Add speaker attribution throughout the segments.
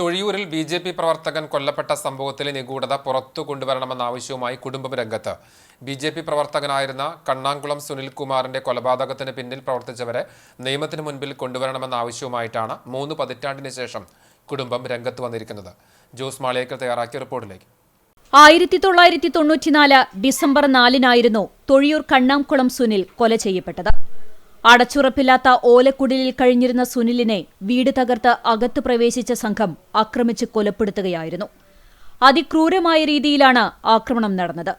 Speaker 1: തൊഴിയൂരിൽ B J P പ്രവർത്തകൻ കൊല്ലപ്പെട്ട സംഭവത്തിലെ നിഗൂഢത പുറത്തു കൊണ്ടുവരണമെന്ന ആവശ്യവുമായി കുടുംബം രംഗത്ത്. ബി ജെ പി പ്രവർത്തകനായിരുന്ന കണ്ണാങ്കുളം സുനിൽകുമാറിന്റെ കൊലപാതകത്തിന് പിന്നിൽ പ്രവർത്തിച്ചവരെ നിയമത്തിന് മുൻപിൽ കൊണ്ടുവരണമെന്ന ആവശ്യവുമായിട്ടാണ് മൂന്ന് പതിറ്റാണ്ടിന് ശേഷം കുടുംബം രംഗത്ത് വന്നിരിക്കുന്നത്. ജോസ് മാളിയേക്കൽ തയ്യാറാക്കിയ റിപ്പോർട്ടിലേക്ക്.
Speaker 2: ആയിരത്തി തൊള്ളായിരത്തി തൊണ്ണൂറ്റിനാല് ഡിസംബർ നാലിനായിരുന്നു തൊഴിയൂർ കണ്ണാംകുളം സുനിൽ കൊല ചെയ്യപ്പെട്ടത്. അടച്ചുറപ്പില്ലാത്ത ഓലക്കുടിലിൽ കഴിഞ്ഞിരുന്ന സുനിലിനെ വീട് തകർത്ത് അകത്ത് പ്രവേശിച്ച സംഘം ആക്രമിച്ച് കൊലപ്പെടുത്തുകയായിരുന്നു. അതിക്രൂരമായ രീതിയിലാണ് ആക്രമണം നടന്നത്.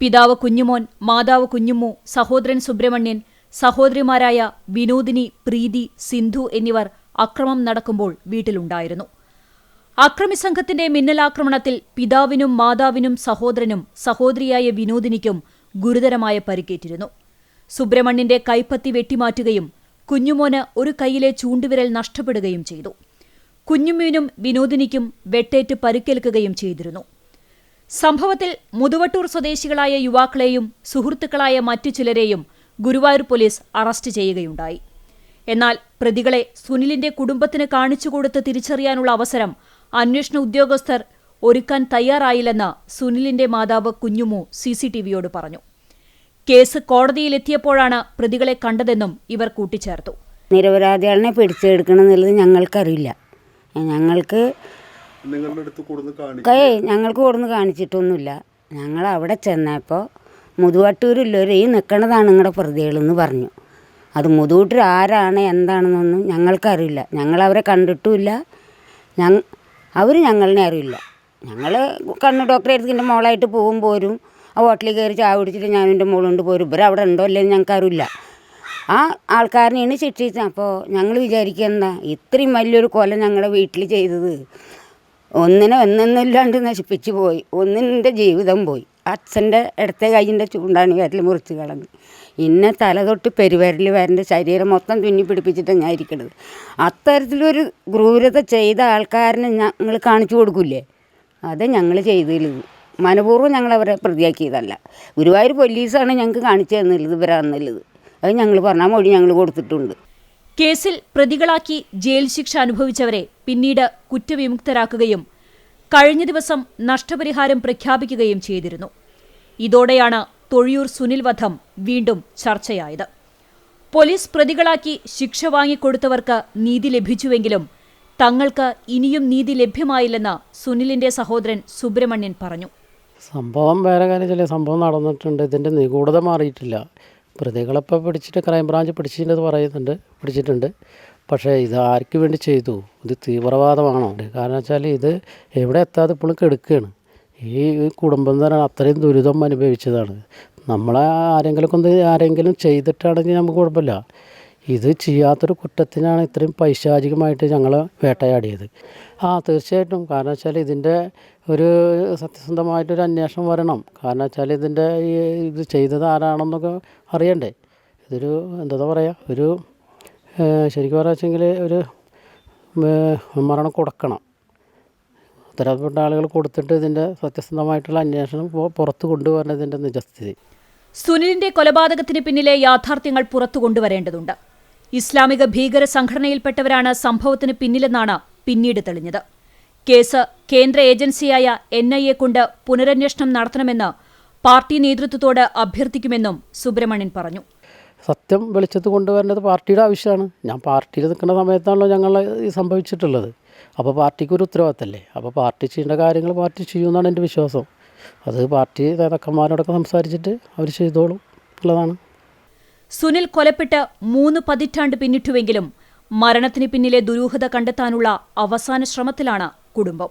Speaker 2: പിതാവ് കുഞ്ഞുമോൻ മാതാവ് കുഞ്ഞുമ്മു സഹോദരൻ സുബ്രഹ്മണ്യൻ സഹോദരിമാരായ വിനോദിനി പ്രീതി സിന്ധു എന്നിവർ അക്രമം നടക്കുമ്പോൾ വീട്ടിലുണ്ടായിരുന്നു. അക്രമി സംഘത്തിന്റെ മിന്നലാക്രമണത്തിൽ പിതാവിനും മാതാവിനും സഹോദരനും സഹോദരിയായ വിനോദിനിക്കും ഗുരുതരമായ പരിക്കേറ്റിരുന്നു. സുബ്രഹ്മണ്യന്റെ കൈപ്പത്തി വെട്ടിമാറ്റുകയും കുഞ്ഞുമോന് ഒരു കൈയിലെ ചൂണ്ടുവിരൽ നഷ്ടപ്പെടുകയും ചെയ്തു. കുഞ്ഞുമീനും വിനോദിനിക്കും വെട്ടേറ്റ് പരുക്കേൽക്കുകയും ചെയ്തിരുന്നു. സംഭവത്തിൽ മുതുവട്ടൂർ സ്വദേശികളായ യുവാക്കളെയും സുഹൃത്തുക്കളായ മറ്റു ചിലരെയും ഗുരുവായൂർ പോലീസ് അറസ്റ്റ് ചെയ്യുകയുണ്ടായി. എന്നാൽ പ്രതികളെ സുനിലിന്റെ കുടുംബത്തിന് കാണിച്ചുകൊടുത്ത് തിരിച്ചറിയാനുള്ള അവസരം അന്വേഷണ ഉദ്യോഗസ്ഥർ ഒരുക്കാൻ തയ്യാറായില്ലെന്ന് സുനിലിന്റെ മാതാവ് കുഞ്ഞുമു സിസിടിവിയോട് പറഞ്ഞു. കേസ് കോടതിയിലെത്തിയപ്പോഴാണ് പ്രതികളെ കണ്ടതെന്നും ഇവർ കൂട്ടിച്ചേർത്തു.
Speaker 3: നിരപരാധികളെ പിടിച്ചെടുക്കണം എന്നുള്ളത് ഞങ്ങൾക്കറിയില്ല. ഞങ്ങൾക്ക് കൈ ഞങ്ങൾക്ക് കൊടുന്ന് കാണിച്ചിട്ടൊന്നുമില്ല. ഞങ്ങൾ അവിടെ ചെന്നപ്പോൾ മുതുവട്ടൂരില്ലൊരു ഈ നിൽക്കണതാണ് നിങ്ങളുടെ പ്രതികളെന്ന് പറഞ്ഞു. അത് മുതുവട്ടൂർ ആരാണ് എന്താണെന്നൊന്നും ഞങ്ങൾക്കറിയില്ല. ഞങ്ങളവരെ കണ്ടിട്ടുമില്ല. ഞങ്ങൾ അവർ ഞങ്ങളെ അറിയില്ല. ഞങ്ങൾ കണ്ണ് ഡോക്ടറെ അടുത്ത് എന്റെ മോളായിട്ട് പോകും പോരും ആ ഹോട്ടലിൽ കയറി ചായ കുടിച്ചിട്ട് ഞാനും എന്റെ മോളുകൊണ്ട് പോരും ഇവർ അവിടെ ഉണ്ടോ അല്ലേ ഞങ്ങൾക്ക് അറിയില്ല ആ ആൾക്കാരനെയാണ് ശിക്ഷിച്ചത് അപ്പോൾ ഞങ്ങൾ വിചാരിക്കുക എന്താ? ഇത്രയും വലിയൊരു കൊല ഞങ്ങളുടെ വീട്ടിൽ ചെയ്തത്. ഒന്നിനെ ഒന്നൊന്നുമില്ലാണ്ട് നശിപ്പിച്ച് പോയി. ഒന്നിന്റെ ജീവിതം പോയി. അച്ഛന്റെ ഇടത്തെ കൈയിന്റെ ചൂണ്ടാണ് വിരൽ മുറിച്ച് കളഞ്ഞ്. ഇന്നെ തല തൊട്ട് പെരുവരൽ വരന്റെ ശരീരം മൊത്തം തുന്നി പിടിപ്പിച്ചിട്ടാണ് ഞാൻ ഇരിക്കണത്. അത്തരത്തിലൊരു ക്രൂരത ചെയ്ത ആൾക്കാരനെ ഞങ്ങൾ കാണിച്ചു കൊടുക്കില്ലേ? അത് ഞങ്ങൾ ചെയ്തില്ലത് മനഃപൂർവം ഞങ്ങൾ അവരെ പ്രതിയാക്കിയതല്ല. ഗുരുവായൂർ പോലീസാണ് ഞങ്ങൾക്ക് കാണിച്ചു തന്നുള്ളത് ഇവരാന്നുള്ളത് അത് ഞങ്ങൾ പറഞ്ഞ മൊഴി ഞങ്ങൾ കൊടുത്തിട്ടുണ്ട്.
Speaker 2: കേസിൽ പ്രതികളാക്കി ജയിൽ ശിക്ഷ അനുഭവിച്ചവരെ പിന്നീട് കുറ്റവിമുക്തരാക്കുകയും കഴിഞ്ഞ ദിവസം നഷ്ടപരിഹാരം പ്രഖ്യാപിക്കുകയും ചെയ്തിരുന്നു. ഇതോടെയാണ് തൊഴിയൂർ സുനിൽ വധം വീണ്ടും ചർച്ചയായത്. പോലീസ് പ്രതികളാക്കി ശിക്ഷ വാങ്ങിക്കൊടുത്തവർക്ക് നീതി ലഭിച്ചുവെങ്കിലും തങ്ങൾക്ക് ഇനിയും നീതി ലഭ്യമായില്ലെന്ന് സുനിലിന്റെ സഹോദരൻ സുബ്രഹ്മണ്യൻ പറഞ്ഞു.
Speaker 4: സംഭവം വേറെ കാര്യം ചില സംഭവം നടന്നിട്ടുണ്ട്. ഇതിന്റെ നിഗൂഢത മാറിയിട്ടില്ല. പ്രതികളിപ്പോൾ പിടിച്ചിട്ട് ക്രൈംബ്രാഞ്ച് പിടിച്ചിട്ട് പറയുന്നുണ്ട് പിടിച്ചിട്ടുണ്ട്. പക്ഷേ ഇത് ആർക്ക് വേണ്ടി ചെയ്തു? ഇത് തീവ്രവാദമാണോ? കാരണം വെച്ചാൽ ഇത് എവിടെ എത്താതെ ഇപ്പോഴും കെടുക്കുകയാണ് ഈ കുടുംബം തന്നെ അത്രയും ദുരിതം അനുഭവിച്ചതാണ്. നമ്മളെ ആരെങ്കിലും ഒന്ന് ആരെങ്കിലും ചെയ്തിട്ടാണെങ്കിൽ നമുക്ക് കുഴപ്പമില്ല. ഇത് ചെയ്യാത്തൊരു കുറ്റത്തിനാണ് ഇത്രയും പൈശാചികമായിട്ട് ഞങ്ങൾ വേട്ടയാടിയത്. ആ തീർച്ചയായിട്ടും. കാരണം വെച്ചാൽ ഇതിന്റെ ഒരു സത്യസന്ധമായിട്ടൊരു അന്വേഷണം വരണം. കാരണം വെച്ചാൽ ഇതിന്റെ ഈ ഇത് ചെയ്തത് ആരാണെന്നൊക്കെ അറിയണ്ടേ? ഇതൊരു എന്താ പറയുക ഒരു ശരിക്കും വെച്ചെങ്കിൽ ഒരു മരണം കൊടുക്കണം. ഉത്തരവാദപ്പെട്ട ആളുകൾ കൊടുത്തിട്ട് ഇതിന്റെ സത്യസന്ധമായിട്ടുള്ള അന്വേഷണം പുറത്തു കൊണ്ടുവരണതിന്റെ കൊണ്ടുവരണം നിജസ്ഥിതി.
Speaker 2: സുനിലിന്റെ കൊലപാതകത്തിന് പിന്നിലെ യാഥാർത്ഥ്യങ്ങൾ പുറത്തു കൊണ്ടുവരേണ്ടതുണ്ട്. ഇസ്ലാമിക ഭീകര സംഘടനയിൽപ്പെട്ടവരാണ് സംഭവത്തിന് പിന്നിലെന്നാണ് പിന്നീട് തെളിഞ്ഞത്. കേസ് കേന്ദ്ര ഏജൻസിയായ എൻ ഐ എ കൊണ്ട് പുനരന്വേഷണം നടത്തണമെന്ന് പാർട്ടി നേതൃത്വത്തോട് അഭ്യർത്ഥിക്കുമെന്നും സുബ്രഹ്മണ്യൻ പറഞ്ഞു.
Speaker 4: സത്യം വെളിച്ചത്ത് കൊണ്ടുവരേണ്ടത് പാർട്ടിയുടെ ആവശ്യമാണ്. ഞാൻ പാർട്ടിയിൽ നിൽക്കുന്ന സമയത്താണല്ലോ ഞങ്ങൾ സംഭവിച്ചിട്ടുള്ളത്. അപ്പോൾ പാർട്ടിക്ക് ഒരു ഉത്തരവാദിത്തമല്ലേ? അപ്പോൾ പാർട്ടി ചെയ്യേണ്ട കാര്യങ്ങൾ പാർട്ടി ചെയ്യുമെന്നാണ് എന്റെ വിശ്വാസം. അത് പാർട്ടി നേതാക്കന്മാരോടൊക്കെ സംസാരിച്ചിട്ട് അവർ ചെയ്തോളും എന്നുള്ളതാണ്.
Speaker 2: സുനിൽ കൊലപ്പെട്ട് മൂന്ന് പതിറ്റാണ്ട് പിന്നിട്ടുവെങ്കിലും മരണത്തിന് പിന്നിലെ ദുരൂഹത കണ്ടെത്താനുള്ള അവസാന ശ്രമത്തിലാണ് കുടുംബം.